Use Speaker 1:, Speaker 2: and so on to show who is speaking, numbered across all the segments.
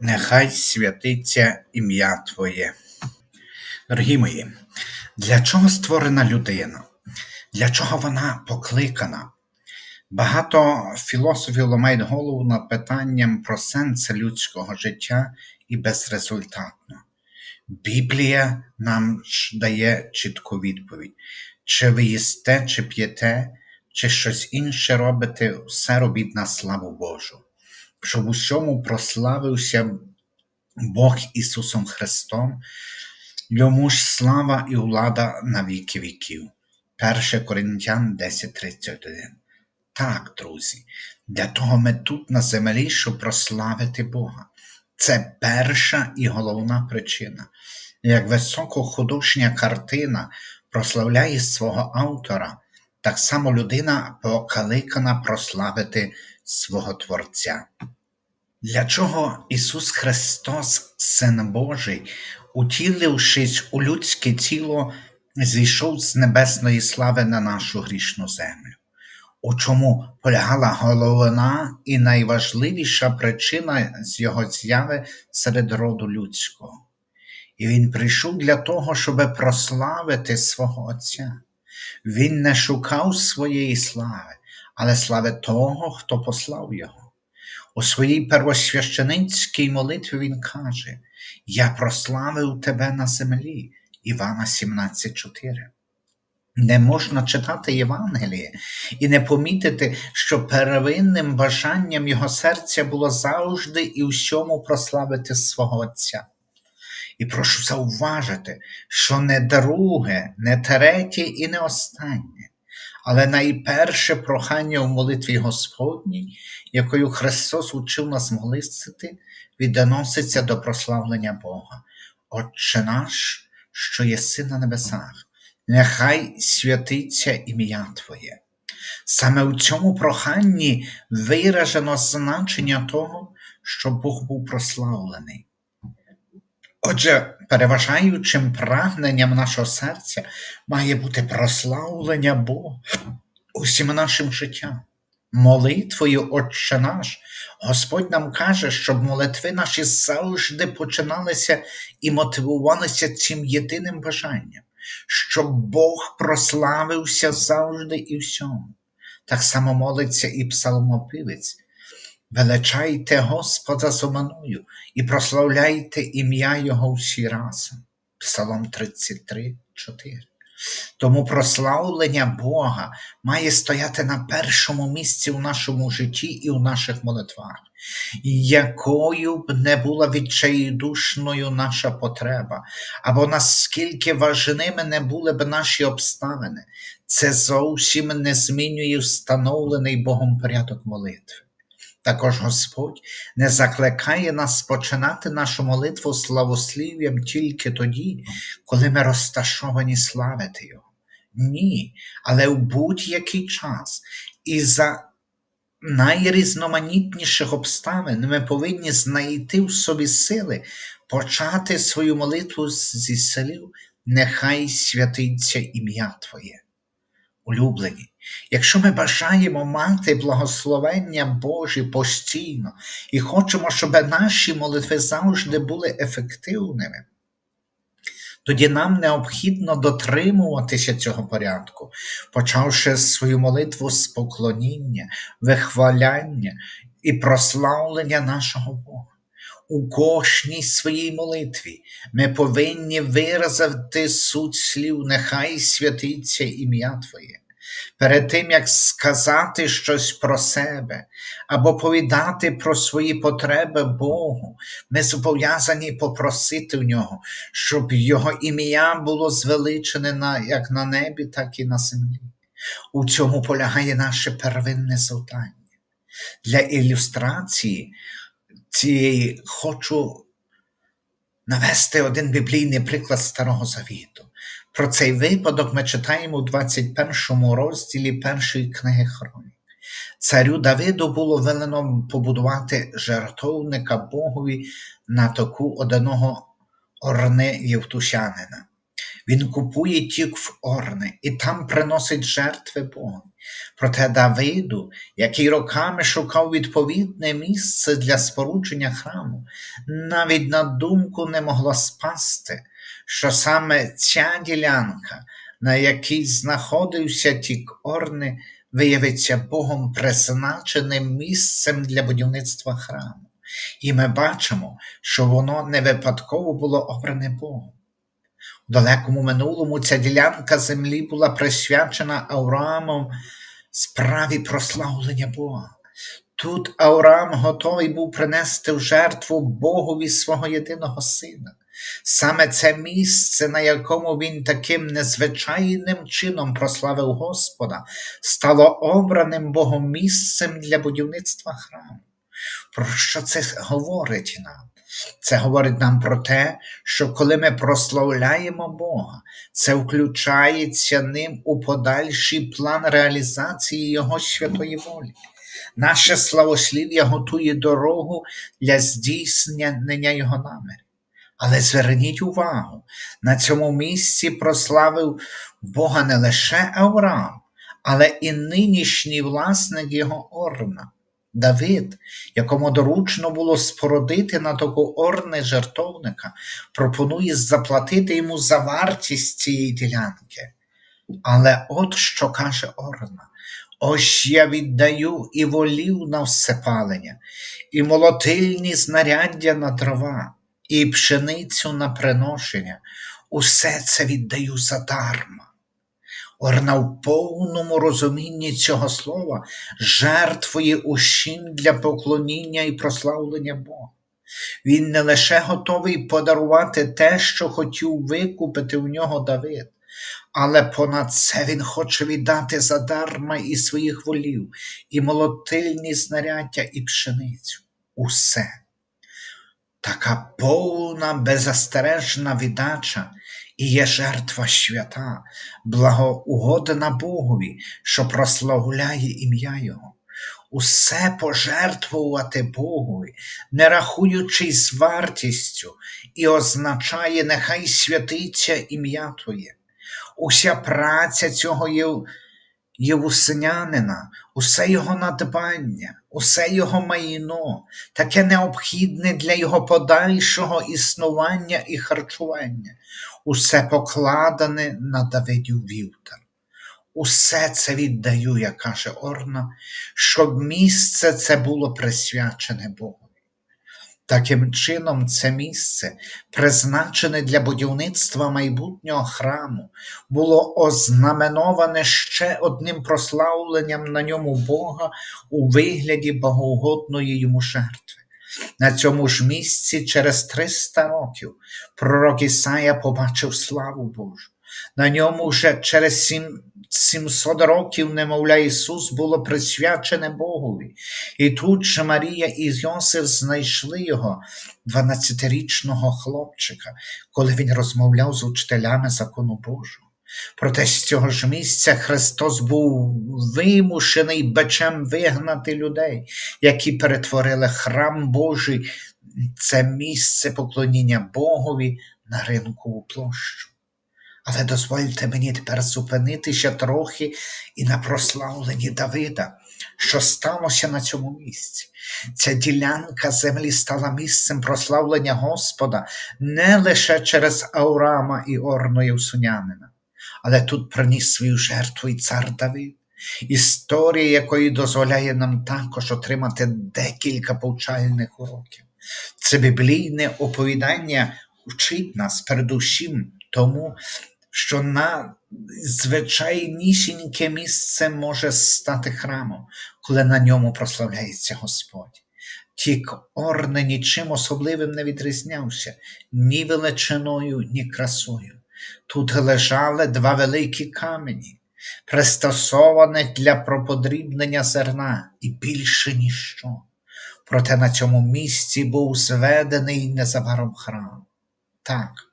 Speaker 1: нехай святиться ім'я Твоє. Дорогі мої, для чого створена людина? Для чого вона покликана? Багато філософів ламають голову над питанням про сенс людського життя і безрезультатно. Біблія нам дає чітку відповідь: чи ви їсте, чи п'єте, чи щось інше робите, все робіть на славу Божу, щоб у всьому прославився Бог Ісусом Христом, йому ж слава і влада на віки віків. 1 Коринтян 10:31. Так, друзі, для того ми тут на землі, щоб прославити Бога. Це перша і головна причина. Як високохудожня картина прославляє свого автора, так само людина покликана прославити свого Творця. Для чого Ісус Христос, Син Божий, утілившись у людське тіло, зійшов з небесної слави на нашу грішну землю? У чому полягала головна і найважливіша причина з його зяви серед роду людського? І він прийшов для того, щоб прославити свого Отця. Він не шукав своєї слави, але слави того, хто послав його. У своїй первосвященицькій молитві він каже: Я прославив тебе на землі. Івана 17,4. Не можна читати Євангеліє і не помітити, що первинним бажанням його серця було завжди і всьому прославити свого Отця. І прошу зауважити, що не друге, не третє і не останнє, але найперше прохання у молитві Господній, якою Христос учив нас молитися, відноситься до прославлення Бога. Отче наш, що єси на небесах нехай святиться ім'я Твоє. Саме у цьому проханні виражено значення того, що Бог був прославлений. Отже, переважаючим прагненням нашого серця має бути прославлення Бога усім нашим життям. Молитвою, Отче наш, Господь нам каже, щоб молитви наші завжди починалися і мотивувалися цим єдиним бажанням щоб Бог прославився завжди і всьому. Так само молиться і псалмопівець. Величайте Господа зо і прославляйте ім'я Його всі разом. Псалом 33, 4. Тому прославлення Бога має стояти на першому місці у нашому житті і у наших молитвах, якою б не була відчайдушною наша потреба, або наскільки важними не були б наші обставини, це зовсім не змінює встановлений Богом порядок молитви. Також Господь не закликає нас починати нашу молитву славослів'ям тільки тоді, коли ми розташовані славити Його. Ні, але в будь-який час і за найрізноманітніших обставин ми повинні знайти в собі сили почати свою молитву зі слів Нехай святиться ім'я Твоє. Улюблені, якщо ми бажаємо мати благословення Божі постійно і хочемо, щоб наші молитви завжди були ефективними, тоді нам необхідно дотримуватися цього порядку, почавши свою молитву з поклоніння, вихваляння і прославлення нашого Бога. У кожній своїй молитві ми повинні виразити суть слів, нехай святиться ім'я Твоє. Перед тим, як сказати щось про себе або повідати про свої потреби Богу, ми зобов'язані попросити в нього, щоб Його ім'я було звеличене на, як на небі, так і на землі. У цьому полягає наше первинне завдання. Для ілюстрації цієї хочу навести один біблійний приклад Старого Завіту. Про цей випадок ми читаємо у 21 розділі першої книги Хронік. Царю Давиду було велено побудувати жертовника Богові на току одного орни Євтушянина. Він купує тік в орни і там приносить жертви Богу. Проте Давиду, який роками шукав відповідне місце для спорудження храму, навіть на думку не могло спасти, що саме ця ділянка, на якій знаходився тік Орни, виявиться Богом призначеним місцем для будівництва храму. І ми бачимо, що воно не випадково було обране Богом. У далекому минулому ця ділянка землі була присвячена Авраамом справі прославлення Бога. Тут Авраам готовий був принести в жертву Богові свого єдиного сина. Саме це місце, на якому він таким незвичайним чином прославив Господа, стало обраним Богом місцем для будівництва храму. Про що це говорить нам? Це говорить нам про те, що коли ми прославляємо Бога, це включається ним у подальший план реалізації Його святої волі. Наше славослів'я готує дорогу для здійснення Його намірів. Але зверніть увагу, на цьому місці прославив Бога не лише Авраам, але і нинішній власник його Орна. Давид, якому доручно було спорудити на того орни жертовника, пропонує заплатити йому за вартість цієї ділянки. Але от що каже Орна: ось я віддаю і волів на всепалення, і молотильні знаряддя на дрова, і пшеницю на приношення. Усе це віддаю задарма. Орна в повному розумінні цього слова жертвує усім для поклоніння і прославлення Бога. Він не лише готовий подарувати те, що хотів викупити в нього Давид, але понад це він хоче віддати задарма і своїх волів, і молотильні знаряддя, і пшеницю. Усе. Така повна, беззастережна віддача і є жертва свята, благоугодна Богові, що прославляє ім'я Його. Усе пожертвувати Богові, не рахуючись вартістю, і означає, нехай святиться ім'я Твоє. Уся праця цього євусинянина, усе його надбання, усе його майно, таке необхідне для його подальшого існування і харчування, усе покладене на Давидів вівтар. Усе це віддаю, як каже Орна, щоб місце це було присвячене Богу. Таким чином, це місце, призначене для будівництва майбутнього храму, було ознаменоване ще одним прославленням на ньому Бога у вигляді богоугодної йому жертви. На цьому ж місці через 300 років пророк Ісая побачив славу Божу. На ньому вже через сім 700 років, немовля Ісус, було присвячене Богові. І тут же Марія і Йосиф знайшли його, 12-річного хлопчика, коли він розмовляв з учителями закону Божого. Проте з цього ж місця Христос був вимушений бичем вигнати людей, які перетворили храм Божий, це місце поклоніння Богові на ринкову площу. Але дозвольте мені тепер зупинитися трохи і на прославленні Давида, що сталося на цьому місці. Ця ділянка землі стала місцем прославлення Господа не лише через Аурама і Орну Євсунянина, але тут приніс свою жертву і цар Давид. Історія якої дозволяє нам також отримати декілька повчальних уроків. Це біблійне оповідання вчить нас передусім тому, що на звичайнісіньке місце може стати храмом, коли на ньому прославляється Господь. Тік Орне нічим особливим не відрізнявся ні величиною, ні красою. Тут лежали два великі камені, пристосованих для проподрібнення зерна і більше ніщо. Проте на цьому місці був зведений незабаром храм. Так,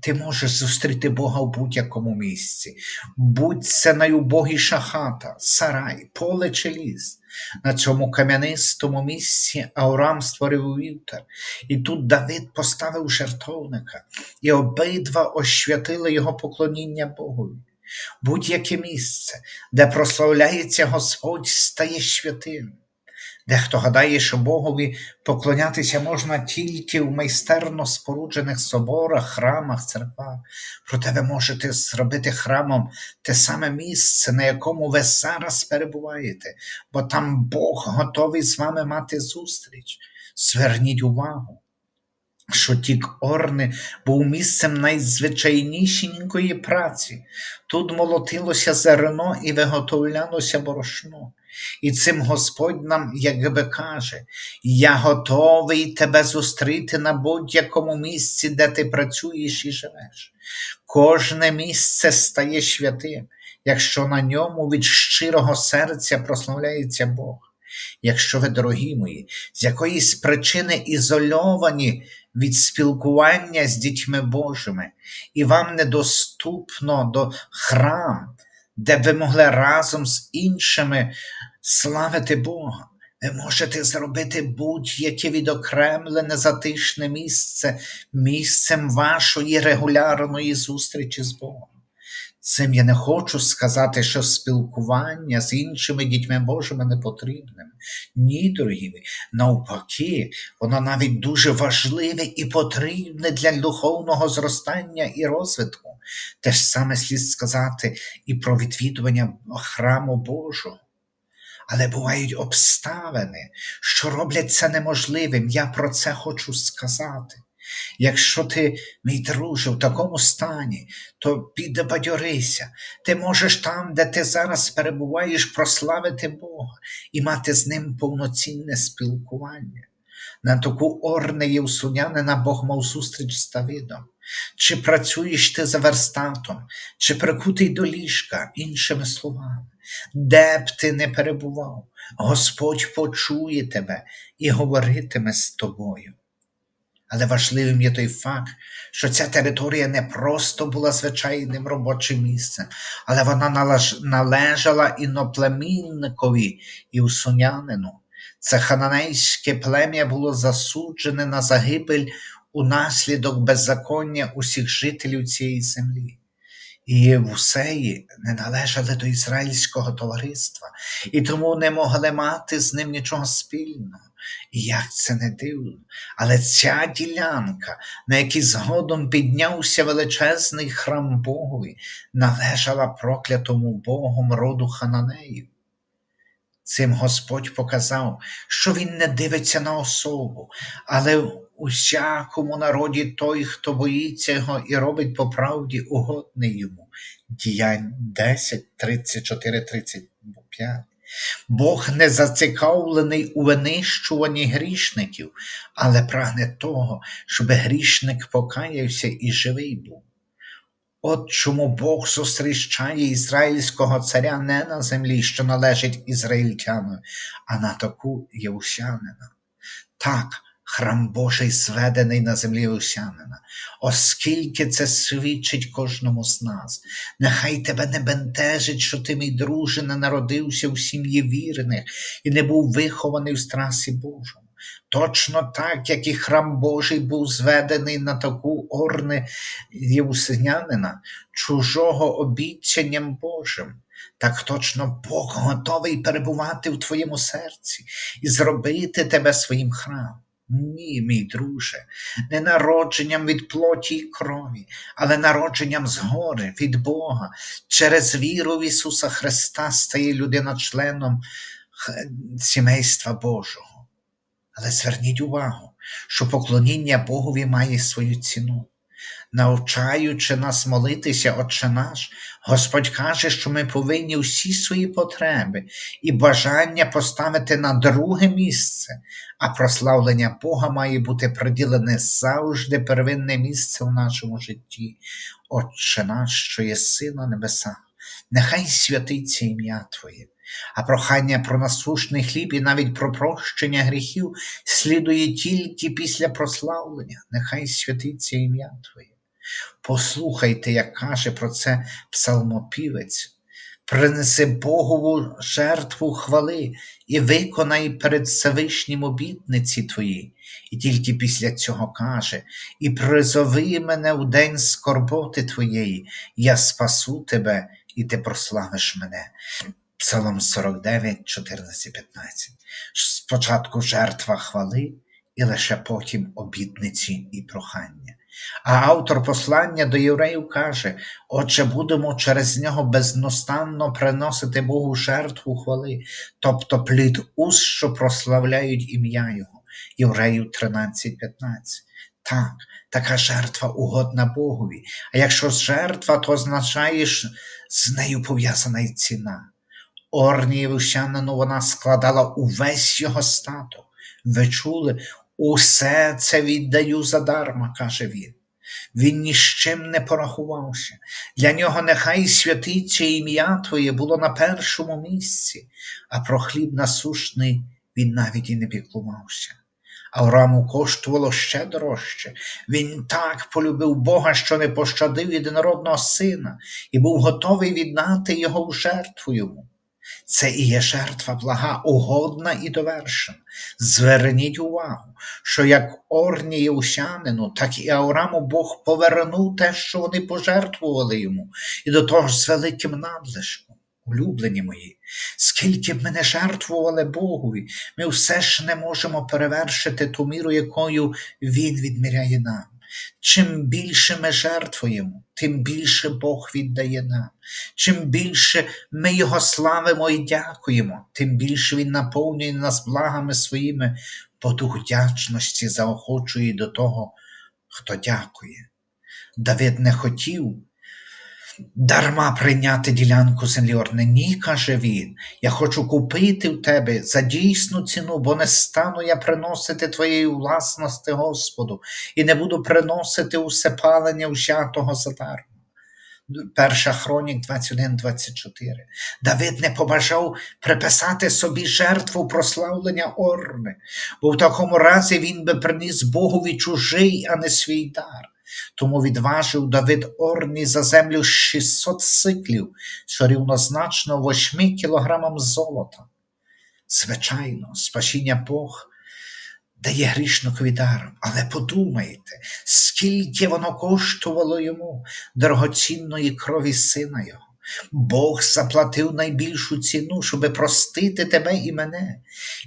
Speaker 1: ти можеш зустріти Бога в будь-якому місці. Будь це найубогіша хата, сарай, поле чи ліс. На цьому кам'янистому місці Аурам створив вівтар, і тут Давид поставив жертовника, і обидва ощвятили його поклоніння Богові. Будь-яке місце, де прославляється Господь, стає святим. Дехто гадає, що Богові поклонятися можна тільки в майстерно споруджених соборах, храмах, церквах. Проте ви можете зробити храмом те саме місце, на якому ви зараз перебуваєте, бо там Бог готовий з вами мати зустріч. Зверніть увагу, що тік Орни був місцем найзвичайнішенької праці. Тут молотилося зерно і виготовлялося борошно. І цим Господь нам якби каже: Я готовий тебе зустріти на будь-якому місці, де ти працюєш і живеш. Кожне місце стає святим, якщо на ньому від щирого серця прославляється Бог. Якщо ви, дорогі мої, з якоїсь причини ізольовані від спілкування з дітьми Божими, і вам недоступно до храм, де ви могли разом з іншими славити Бога. Ви можете зробити будь-яке відокремлене затишне місце місцем вашої регулярної зустрічі з Богом. Цим я не хочу сказати, що спілкування з іншими дітьми Божими не потрібним. Ні, дорогі навпаки, воно навіть дуже важливе і потрібне для духовного зростання і розвитку. Те ж саме слід сказати і про відвідування храму Божого. Але бувають обставини, що роблять це неможливим. Я про це хочу сказати. Якщо ти, мій друже, в такому стані, то підбадьорися. Ти можеш там, де ти зараз перебуваєш, прославити Бога і мати з ним повноцінне спілкування. На таку орне євсунянина Бог мав зустріч з Давидом. Чи працюєш ти за верстатом, чи прикутий до ліжка, іншими словами, де б ти не перебував, Господь почує тебе і говоритиме з тобою. Але важливим є той факт, що ця територія не просто була звичайним робочим місцем, але вона належала іноплемінникові і усунянину. Це хананейське плем'я було засуджене на загибель унаслідок беззаконня усіх жителів цієї землі. І Євусеї не належали до ізраїльського товариства і тому не могли мати з ним нічого спільного. І як це не дивно, але ця ділянка, на якій згодом піднявся величезний храм Богові, належала проклятому Богом роду Хананеїв. Цим Господь показав, що Він не дивиться на особу, але усякому народі той, хто боїться його і робить по правді угодний йому. Діянь 10, 34, 35. Бог не зацікавлений у винищуванні грішників, але прагне того, щоб грішник покаявся і живий був. От чому Бог зустрічає ізраїльського царя не на землі, що належить ізраїльтянам, а на таку Євсянина. Так, храм Божий зведений на землі Євсянина, оскільки це свідчить кожному з нас. Нехай тебе не бентежить, що ти, мій друже, не народився в сім'ї вірних і не був вихований в страсі Божому. Точно так, як і храм Божий був зведений на таку орне євсинянина, чужого обіцянням Божим. Так точно Бог готовий перебувати в твоєму серці і зробити тебе своїм храмом. Ні, мій друже, не народженням від плоті й крові, але народженням згори від Бога. Через віру в Ісуса Христа стає людина членом сімейства Божого. Але зверніть увагу, що поклоніння Богові має свою ціну. Навчаючи нас молитися, Отче наш, Господь каже, що ми повинні всі свої потреби і бажання поставити на друге місце, а прославлення Бога має бути приділене завжди первинне місце в нашому житті. Отче наш, що є сина небеса, нехай святиться ім'я Твоє. А прохання про насушний хліб і навіть про прощення гріхів слідує тільки після прославлення, нехай святиться ім'я Твоє. Послухайте, як каже про це псалмопівець. принеси Богову жертву хвали і виконай перед Всевишнім обітниці твої. І тільки після цього каже: І призови мене в день скорботи твоєї, я спасу тебе, і ти прославиш мене. Псалом 49, 14, 15. Спочатку жертва хвали, і лише потім обітниці і прохання. А автор послання до євреїв каже: Отже, будемо через нього безностанно приносити Богу жертву хвали, тобто плід уст, що прославляють ім'я Його. Євреїв 13.15. Так, така жертва угодна Богові. А якщо жертва, то означає, що з нею пов'язана й ціна. Орні вівсянину вона складала увесь його статок. Ви чули, усе це віддаю задарма, каже він. Він ні з чим не порахувався. Для нього нехай святиться ім'я Твоє було на першому місці, а про хліб насушний він навіть і не піклувався. Аврааму коштувало ще дорожче. Він так полюбив Бога, що не пощадив єдинородного сина, і був готовий віддати його в жертву йому. Це і є жертва блага, угодна і довершена. Зверніть увагу, що як Орні Євсянину, так і Авраму Бог повернув те, що вони пожертвували йому, і до того ж з великим надлишком. Улюблені мої, скільки б ми не жертвували Богові, ми все ж не можемо перевершити ту міру, якою Він відміряє нам. Чим більше ми жертвуємо, тим більше Бог віддає нам. Чим більше ми Його славимо і дякуємо, тим більше Він наповнює нас благами своїми, по дух вдячності заохочує до того, хто дякує. Давид не хотів дарма прийняти ділянку землі Орни. Ні, каже він, я хочу купити в тебе за дійсну ціну, бо не стану я приносити твоєї власності, Господу, і не буду приносити усе палення взятого задарма. Перша хронік 21-24. Давид не побажав приписати собі жертву прославлення Орни, бо в такому разі він би приніс Богові чужий, а не свій дар. Тому відважив Давид Орні за землю 600 сиклів, що рівнозначно 8 кілограмам золота. Звичайно, спасіння Бог дає грішникові даром, але подумайте, скільки воно коштувало йому дорогоцінної крові сина його. Бог заплатив найбільшу ціну, щоб простити тебе і мене.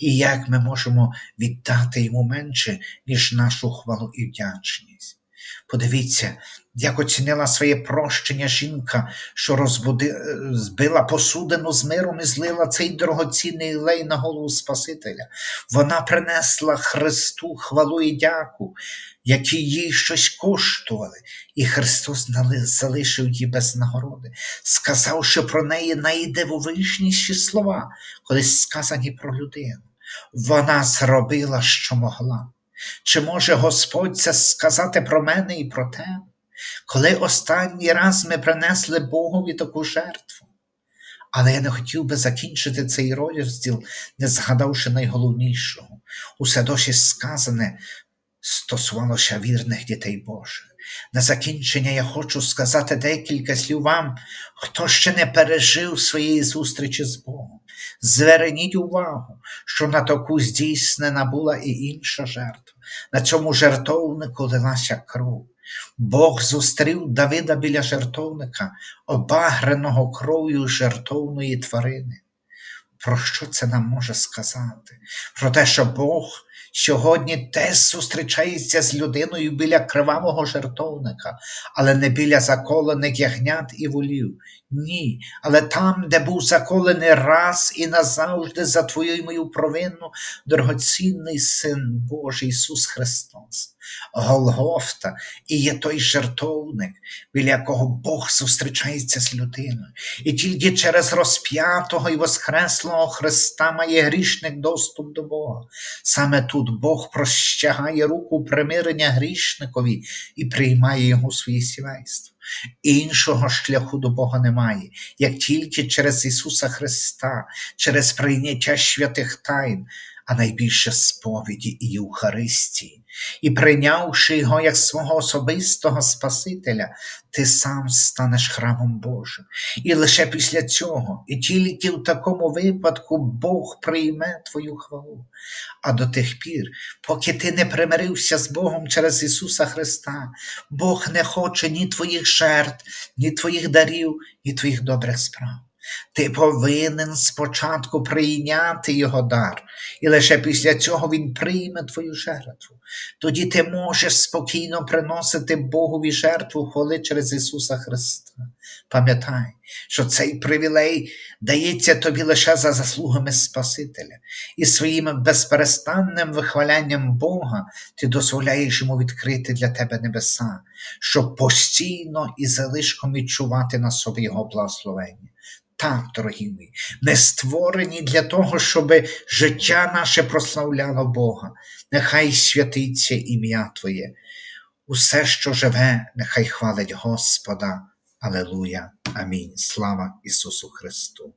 Speaker 1: І як ми можемо віддати йому менше, ніж нашу хвалу і вдячність? Подивіться, як оцінила своє прощення жінка, що розбуди... збила посудину з миром і злила цей дорогоцінний лей на голову Спасителя. Вона принесла Христу хвалу і дяку, які їй щось коштували, і Христос залишив її без нагороди, сказавши про неї найдивовижніші слова, колись сказані про людину. Вона зробила, що могла. Чи може Господь це сказати про мене і про тебе? Коли останній раз ми принесли Богові таку жертву? Але я не хотів би закінчити цей розділ, не згадавши найголовнішого. Усе досі сказане стосувалося вірних дітей Божих. На закінчення я хочу сказати декілька слів вам, хто ще не пережив своєї зустрічі з Богом. Зверніть увагу, що на таку здійснена була і інша жертва. На цьому жертовнику лилася кров. Бог зустрів Давида біля жертовника, обагреного кров'ю жертовної тварини. Про що це нам може сказати? Про те, що Бог сьогодні теж зустрічається з людиною біля кривавого жертовника, але не біля заколених ягнят і волів. Ні, але там, де був заколений раз і назавжди за твою і мою провину, дорогоцінний Син Божий Ісус Христос. Голгофта і є той жертовник, біля якого Бог зустрічається з людиною. І тільки через розп'ятого і воскреслого Христа має грішник доступ до Бога. Саме тут Бог прощагає руку примирення грішникові і приймає його у своє сімейство. Іншого шляху до Бога немає, як тільки через Ісуса Христа, через прийняття святих тайн, а найбільше сповіді і Євхаристії. І прийнявши його як свого особистого Спасителя, ти сам станеш храмом Божим. І лише після цього, і тільки в такому випадку Бог прийме твою хвалу. А до тих пір, поки ти не примирився з Богом через Ісуса Христа, Бог не хоче ні твоїх жертв, ні твоїх дарів, ні твоїх добрих справ. Ти повинен спочатку прийняти Його дар, і лише після цього Він прийме твою жертву. Тоді ти можеш спокійно приносити Богові жертву хвали через Ісуса Христа. Пам'ятай, що цей привілей дається тобі лише за заслугами Спасителя, і своїм безперестанним вихвалянням Бога ти дозволяєш йому відкрити для тебе небеса, щоб постійно і залишком відчувати на собі Його благословення. Так, дорогі ми, ми створені для того, щоб життя наше прославляло Бога. Нехай святиться ім'я Твоє. Усе, що живе, нехай хвалить Господа. Алелуя. Амінь. Слава Ісусу Христу.